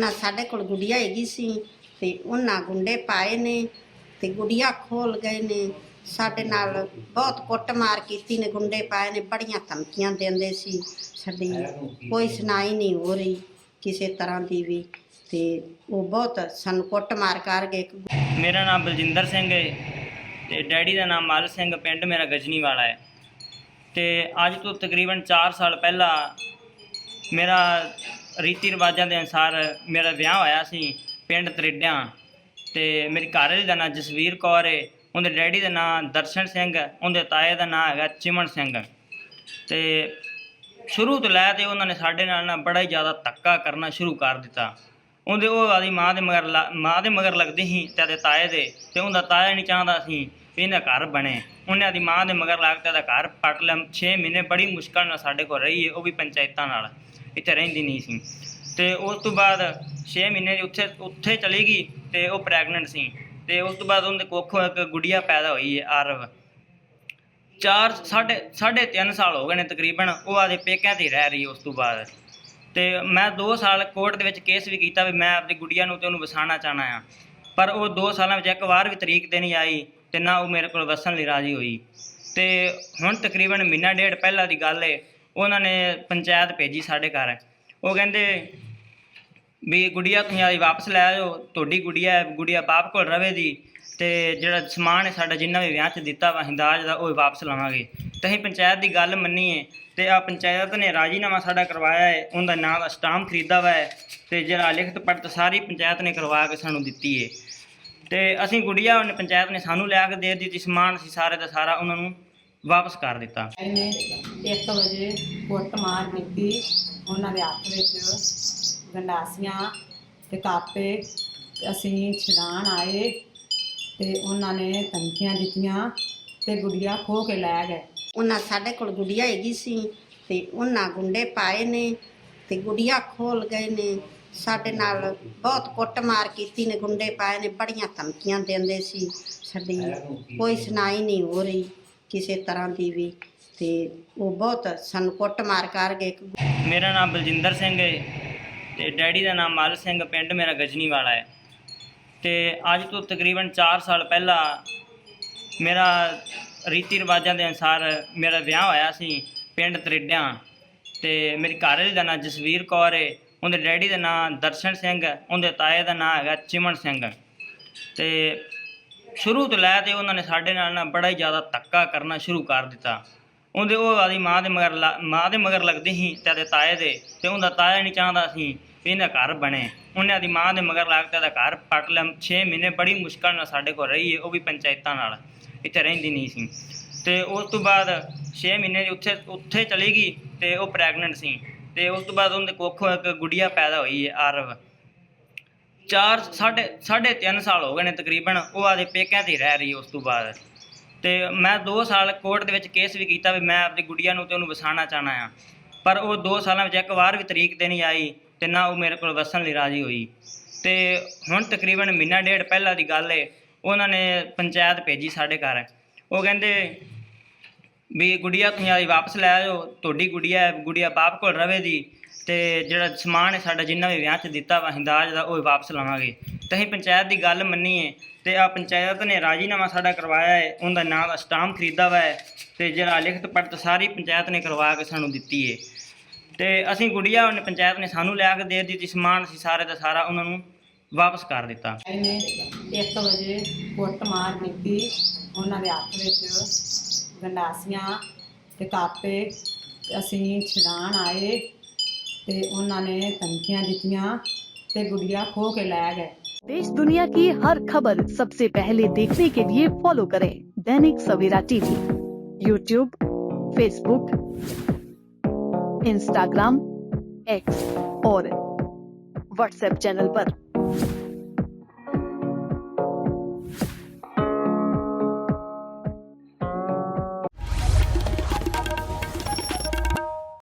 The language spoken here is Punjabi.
ਉਹਨਾਂ ਸਾਡੇ ਕੋਲ ਗੁੜੀਆ ਹੈਗੀ ਸੀ ਤੇ ਉਹਨਾਂ ਗੁੰਡੇ ਪਾਏ ਨੇ ਤੇ ਗੁੜੀਆ ਖੋਲ ਗਏ ਨੇ। ਸਾਡੇ ਨਾਲ ਬਹੁਤ ਕੁੱਟਮਾਰ ਕੀਤੀ ਨੇ, ਗੁੰਡੇ ਪਾਏ ਨੇ, ਬੜੀਆਂ ਧਮਕੀਆਂ ਦਿੰਦੇ ਸੀ। ਸਾਡੀ ਕੋਈ ਸੁਣਾਈ ਨਹੀਂ ਹੋ ਰਹੀ ਕਿਸੇ ਤਰ੍ਹਾਂ ਦੀ ਵੀ ਤੇ ਉਹ ਬਹੁਤ ਸਾਨੂੰ ਕੁੱਟਮਾਰ ਕਰ ਗਏ। ਮੇਰਾ ਨਾਮ ਬਲਜਿੰਦਰ ਸਿੰਘ ਹੈ ਤੇ ਡੈਡੀ ਦਾ ਨਾਮ ਮਲ ਸਿੰਘ, ਪਿੰਡ ਮੇਰਾ ਗਜਨੀ ਵਾਲਾ ਹੈ। ਤੇ ਅੱਜ ਤੋਂ ਤਕਰੀਬਨ 4 ਸਾਲ ਪਹਿਲਾਂ ਮੇਰਾ ਰੀਤੀ ਰਿਵਾਜਾਂ ਦੇ ਅਨਸਾਰ ਮੇਰਾ ਵਿਆਹ ਹੋਇਆ ਸੀ ਪਿੰਡ ਤਰਿੱਡਿਆਂ। ਤੇ ਮੇਰੀ ਘਰ ਦਾ ਨਾਮ ਜਸਵੀਰ ਕੌਰ ਹੈ ਉਹਦੇ ਡੈਡੀ ਦਾ ਨਾਮ ਦਰਸ਼ਨ ਸਿੰਘ, ਉਹਦੇ ਤਾਏ ਦਾ ਨਾਮ ਹੈਗਾ ਚਿਮਨ ਸਿੰਘ। ਤੇ ਸ਼ੁਰੂ ਤੋਂ ਲੈ ਤੇ ਉਹਨਾਂ ਨੇ ਸਾਡੇ ਨਾਲ ਨਾ ਬੜਾ ਹੀ ਜ਼ਿਆਦਾ ਧੱਕਾ ਕਰਨਾ ਸ਼ੁਰੂ ਕਰ ਦਿੱਤਾ। ਉਹਦੇ ਉਹ ਆਦੀ ਮਾਂ ਦੇ ਮਗਰ ਲ- ਮਾਂ ਦੇ ਮਗਰ ਲੱਗਦੀ ਸੀ ਤੇ ਉਹਦੇ ਤਾਏ ਦੇ। ਤੇ ਉਹਦਾ ਤਾਇਆ ਨਹੀਂ ਚਾਹੁੰਦਾ ਸੀ ਵੀ ਇਹਦਾ ਘਰ ਬਣੇ। ਉਹਨੇ ਆਦੀ ਮਾਂ ਦੇ ਮਗਰ ਲੱਗ ਕੇ ਉਹਦਾ ਘਰ ਪੱਟ ਲੈ 6 ਮਹੀਨੇ ਬੜੀ ਮੁਸ਼ਕਲ ਨਾਲ ਸਾਡੇ ਕੋਲ ਰਹੀ ਹੈ ਉਹ ਵੀ ਪੰਚਾਇਤਾਂ ਨਾਲ। ਇੱਥੇ ਰਹਿੰਦੀ ਨਹੀਂ ਸੀ। ਤੇ ਉਸ ਤੋਂ ਬਾਅਦ 6 ਮਹੀਨੇ ਦੀ ਉੱਥੇ ਉੱਥੇ ਚਲੀ ਗਈ ਤੇ ਉਹ ਪ੍ਰੈਗਨੈਂਟ ਸੀ। ਤੇ ਉਸ ਤੋਂ ਬਾਅਦ ਉਹਦੇ ਕੋਖੋਂ ਇੱਕ ਗੁੜੀਆ ਪੈਦਾ ਹੋਈ ਹੈ, ਆਰਵ। ਚਾਰ, ਸਾਢੇ ਸਾਢੇ ਤਿੰਨ ਸਾਲ ਹੋ ਗਏ ਨੇ ਤਕਰੀਬਨ, ਉਹ ਆਦੇ ਪੇਕਿਆਂ ਤੇ ਰਹਿ ਰਹੀ ਉਸ ਤੋਂ ਬਾਅਦ। ਤੇ ਮੈਂ 2 ਸਾਲ ਕੋਰਟ ਦੇ ਵਿੱਚ ਕੇਸ ਵੀ ਕੀਤਾ ਵੀ ਮੈਂ ਆਪਣੀ ਗੁੜੀਆ ਨੂੰ ਤੇ ਉਹਨੂੰ ਵਸਾਉਣਾ ਚਾਹਨਾ ਆ ਪਰ ਉਹ 2 ਸਾਲਾਂ ਵਿੱਚ ਇੱਕ ਵਾਰ ਵੀ ਤਰੀਕ ਤੇ ਨਹੀਂ ਆਈ ਤੇ ਨਾ ਉਹ ਮੇਰੇ ਕੋਲ ਵਸਣ ਲਈ ਰਾਜ਼ੀ ਹੋਈ। ਤੇ ਹੁਣ ਤਕਰੀਬਨ ਮਹੀਨਾ ਡੇਢ ਪਹਿਲਾਂ ਦੀ ਗੱਲ ਏ ਉਹਨਾਂ ਨੇ ਪੰਚਾਇਤ ਭੇਜੀ ਸਾਡੇ ਘਰ। ਉਹ ਕਹਿੰਦੇ ਵੀ ਗੁੜੀਆ ਤੁਸੀਂ ਆਈ ਵਾਪਸ ਲੈ ਆਓ ਤੁਹਾਡੀ ਗੁੜੀਆ ਗੁੜੀਆ ਬਾਪ ਕੋਲ ਰਵੇ ਦੀ ਤੇ ਜਿਹੜਾ ਸਮਾਨ ਹੈ ਸਾਡਾ ਜਿੰਨਾ ਵੀ ਵਿਆਹ 'ਚ ਦਿੱਤਾ ਵਾ, ਹਿੰਦਾਜ ਦਾ, ਉਹ ਵਾਪਸ ਲਵਾਂਗੇ। ਤੇ ਅਸੀਂ ਪੰਚਾਇਤ ਦੀ ਗੱਲ ਮੰਨੀ ਹੈ ਤੇ ਆ ਪੰਚਾਇਤ ਨੇ ਰਾਜੀਨਾਮਾ ਸਾਡਾ ਕਰਵਾਇਆ ਹੈ, ਉਹਦਾ ਨਾਂ ਦਾ ਸਟਾਮ ਖਰੀਦਾ ਵਾ ਹੈ ਤੇ ਜਿਹੜਾ ਲਿਖਤ ਪੜਤ ਸਾਰੀ ਪੰਚਾਇਤ ਨੇ ਕਰਵਾ ਕੇ ਸਾਨੂੰ ਦਿੱਤੀ ਹੈ। ਤੇ ਅਸੀਂ ਗੁੜੀਆ ਉਹਨੇ ਪੰਚਾਇਤ ਨੇ ਸਾਨੂੰ ਲਿਆ ਕੇ ਦੇ ਦਿੱਤੀ, ਸਮਾਨ ਸੀ ਸਾਰੇ ਦਾ ਸਾਰਾ ਉਹਨਾਂ ਨੂੰ ਵਾਪਸ ਕਰ ਦਿੱਤਾ। ਇਹਨੇ 1 ਵਜੇ ਕੁੱਟ ਮਾਰ ਕੀਤੀ। ਉਹਨਾਂ ਦੇ ਹੱਥ ਵਿੱਚ ਗੰਡਾਸੀਆਂ ਤੇ ਕਾਪੇ ਅਸੀਂ ਛਡਾਣ ਆਏ ਤੇ ਉਹਨਾਂ ਨੇ ਧਮਕੀਆਂ ਦਿੱਤੀਆਂ ਤੇ ਗੁੜੀਆ ਖੋ ਕੇ ਲੈ ਗਏ। ਉਹਨਾਂ ਸਾਡੇ ਕੋਲ ਗੁੜੀਆ ਹੈਗੀ ਸੀ ਤੇ ਉਹਨਾਂ ਗੁੰਡੇ ਪਾਏ ਨੇ ਤੇ ਗੁੜੀਆ ਖੋਲ ਗਏ ਨੇ। ਸਾਡੇ ਨਾਲ ਬਹੁਤ ਕੁੱਟਮਾਰ ਕੀਤੀ ਨੇ ਗੁੰਡੇ ਪਾਏ ਨੇ ਬੜੀਆਂ ਧਮਕੀਆਂ ਦਿੰਦੇ ਸੀ। ਸਾਡੀ ਕੋਈ ਸੁਣਾਈ ਨਹੀਂ ਹੋ ਰਹੀ। ਕਿਸੇ ਤਰ੍ਹਾਂ ਦੀ ਵੀ ਤੇ ਉਹ ਬਹੁਤ ਸਾਨੂੰ ਕੁੱਟਮਾਰ ਕਰ ਗਏ ਮੇਰਾ ਨਾਮ ਬਲਜਿੰਦਰ ਸਿੰਘ ਹੈ ਤੇ ਡੈਡੀ ਦਾ ਨਾਮ ਮਲ ਸਿੰਘ, ਪਿੰਡ ਮੇਰਾ ਗਜਨੀ ਵਾਲਾ ਹੈ। ਤੇ ਅੱਜ ਤੋਂ ਤਕਰੀਬਨ 4 ਸਾਲ ਪਹਿਲਾਂ ਮੇਰਾ ਰੀਤੀ ਰਿਵਾਜਾਂ ਦੇ ਅਨਸਾਰ ਮੇਰਾ ਵਿਆਹ ਹੋਇਆ ਸੀ ਪਿੰਡ ਤਰਿੱਡਿਆਂ। ਤੇ ਮੇਰੀ ਘਰ ਦਾ ਨਾਮ ਜਸਵੀਰ ਕੌਰ ਹੈ, ਉਹਦੇ ਡੈਡੀ ਦਾ ਨਾਮ ਦਰਸ਼ਨ ਸਿੰਘ, ਉਹਦੇ ਤਾਏ ਦਾ ਨਾਮ ਹੈਗਾ ਚਿਮਨ ਸਿੰਘ। ਤੇ ਸ਼ੁਰੂ ਤੋਂ ਲੈ ਤੇ ਉਹਨਾਂ ਨੇ ਸਾਡੇ ਨਾਲ ਨਾ ਬੜਾ ਹੀ ਜ਼ਿਆਦਾ ਧੱਕਾ ਕਰਨਾ ਸ਼ੁਰੂ ਕਰ ਦਿੱਤਾ। ਉਹਦੇ ਉਹ ਆਦੀ ਮਾਂ ਦੇ ਮਗਰ ਲ- ਮਾਂ ਦੇ ਮਗਰ ਲੱਗਦੀ ਸੀ ਤੇ ਉਹਦੇ ਤਾਏ ਦੇ ਤੇ ਉਹਦਾ ਤਾਇਆ ਨਹੀਂ ਚਾਹੁੰਦਾ ਸੀ ਵੀ ਇਹਦਾ ਘਰ ਬਣੇ। ਉਹਨੇ ਆਦੀ ਮਾਂ ਦੇ ਮਗਰ ਲੱਗ ਕੇ ਉਹਦਾ ਘਰ ਪੱਟ ਲਿਆ। 6 ਮਹੀਨੇ ਬੜੀ ਮੁਸ਼ਕਲ ਨਾਲ ਸਾਡੇ ਕੋਲ ਰਹੀ ਹੈ ਉਹ ਵੀ ਪੰਚਾਇਤਾਂ ਨਾਲ, ਇੱਥੇ ਰਹਿੰਦੀ ਨਹੀਂ ਸੀ। ਤੇ ਉਸ ਤੋਂ ਬਾਅਦ 6 ਮਹੀਨੇ ਦੀ ਉੱਥੇ ਉੱਥੇ ਚਲੀ ਗਈ ਤੇ ਉਹ ਪ੍ਰੈਗਨੈਂਟ ਸੀ। ਤੇ ਉਸ ਤੋਂ ਬਾਅਦ ਉਹਦੇ ਕੋਖੋਂ ਇੱਕ ਗੁੜੀਆ ਪੈਦਾ ਹੋਈ ਹੈ ਆਰਵ। ਚਾਰ, ਸਾਢੇ ਸਾਢੇ ਤਿੰਨ ਸਾਲ ਹੋ ਗਏ ਨੇ ਤਕਰੀਬਨ, ਉਹ ਆਦੇ ਪੇਕਿਆਂ ਤੇ ਰਹਿ ਰਹੀ ਉਸ ਤੋਂ ਬਾਅਦ। ਤੇ ਮੈਂ 2 ਸਾਲ ਕੋਰਟ ਦੇ ਵਿੱਚ ਕੇਸ ਵੀ ਕੀਤਾ ਵੀ ਮੈਂ ਆਪਣੀ ਗੁੜੀਆ ਨੂੰ ਤੇ ਉਹਨੂੰ ਵਸਾਉਣਾ ਚਾਹਨਾ ਆ ਪਰ ਉਹ 2 ਸਾਲਾਂ ਵਿੱਚ ਇੱਕ ਵਾਰ ਵੀ ਤਰੀਕ ਤੇ ਨਹੀਂ ਆਈ ਤੇ ਨਾ ਉਹ ਮੇਰੇ ਕੋਲ ਵਸਣ ਲਈ ਰਾਜ਼ੀ ਹੋਈ। ਤੇ ਹੁਣ ਤਕਰੀਬਨ ਮਹੀਨਾ ਡੇਢ ਪਹਿਲਾਂ ਦੀ ਗੱਲ ਏ, ਉਹਨਾਂ ਨੇ ਪੰਚਾਇਤ ਭੇਜੀ ਸਾਡੇ ਘਰ। ਉਹ ਕਹਿੰਦੇ ਵੀ ਗੁੜੀਆ ਤੁਸੀਂ ਆਈ ਵਾਪਸ ਲੈ ਆਓ ਤੁਹਾਡੀ ਗੁੜੀਆ ਗੁੜੀਆ ਬਾਪ ਕੋਲ ਰਵੇ ਦੀ ਤੇ ਜਿਹੜਾ ਸਮਾਨ ਹੈ ਸਾਡਾ ਜਿੰਨਾ ਵੀ ਵਿਆਹ 'ਚ ਦਿੱਤਾ ਵਾ ਹਿੰਦਾਜ ਦਾ, ਉਹ ਵਾਪਸ ਲਵਾਂਗੇ। ਤੇ ਅਸੀਂ ਪੰਚਾਇਤ ਦੀ ਗੱਲ ਮੰਨੀ ਹੈ ਤੇ ਆ ਪੰਚਾਇਤ ਨੇ ਰਾਜੀਨਾਮਾ ਸਾਡਾ ਕਰਵਾਇਆ ਹੈ ਉਹਦਾ ਨਾਂ ਦਾ ਸਟਾਮ ਖਰੀਦਾ ਵਾ ਹੈ ਤੇ ਜਿਹੜਾ ਲਿਖਤ ਪੜਤ ਸਾਰੀ ਪੰਚਾਇਤ ਨੇ ਕਰਵਾ ਕੇ ਸਾਨੂੰ ਦਿੱਤੀ ਹੈ ਤੇ ਅਸੀਂ ਗੁੜੀਆ ਉਹਨੇ ਪੰਚਾਇਤ ਨੇ ਸਾਨੂੰ ਲਿਆ ਕੇ ਦੇ ਦਿੱਤੀ, ਸਮਾਨ ਸੀ ਸਾਰੇ ਦਾ ਸਾਰਾ ਉਹਨਾਂ ਨੂੰ ਵਾਪਸ ਕਰ ਦਿੱਤਾ। ਇਹਨੇ 1 ਵਜੇ ਕੁੱਟ ਮਾਰ ਕੀਤੀ, ਉਹਨਾਂ ਦੇ ਹੱਥ ਵਿੱਚ ਗੰਡਾਸੀਆਂ ਤੇ ਕਾਪੇ ਅਸੀਂ ਛਡਾਣ ਆਏ। ਤੇ ਉਹਨਾਂ ਨੇ ਧਮਕੀਆਂ ਦਿੱਤੀਆਂ ਤੇ ਗੁੜੀਆ ਖੋ ਕੇ ਲੈ ਗਏ देश दुनिया की हर खबर सबसे पहले देखने के लिए फॉलो करें Dainik Savera TV YouTube Facebook Instagram X और व्हाट्सएप चैनल पर।